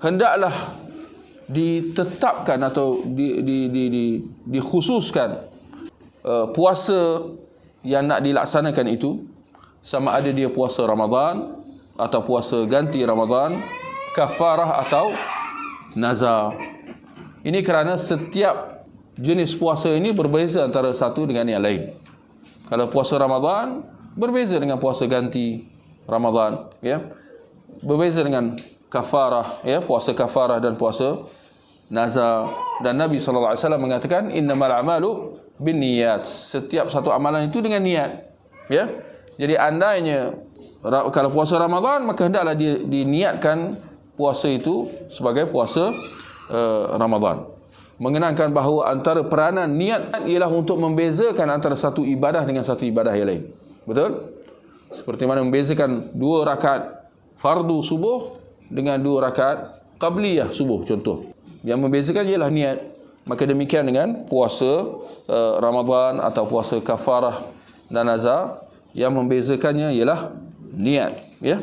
hendaklah ditetapkan atau di, di, di, di, dikhususkan uh, puasa yang nak dilaksanakan itu sama ada dia puasa Ramadan atau puasa ganti Ramadan kafarah atau nazar. Ini kerana setiap jenis puasa ini berbeza antara satu dengan yang lain. Kalau puasa Ramadan berbeza dengan puasa ganti Ramadan ya. Berbeza dengan kafarah ya puasa kafarah dan puasa nazar. Dan Nabi sallallahu alaihi wasallam mengatakan innamal a'malu binniyat. Setiap satu amalan itu dengan niat ya. Jadi andainya kalau puasa Ramadan maka hendaklah dia diniatkan puasa itu sebagai puasa uh, Ramadan. Mengenangkan bahawa antara peranan niat ialah untuk membezakan antara satu ibadah dengan satu ibadah yang lain. Betul? Seperti mana membezakan dua rakaat fardu subuh dengan dua rakaat qabliyah subuh contoh yang membezakan ialah niat. Maka demikian dengan puasa uh, Ramadan atau puasa kafarah dan nazar yang membezakannya ialah niat, ya.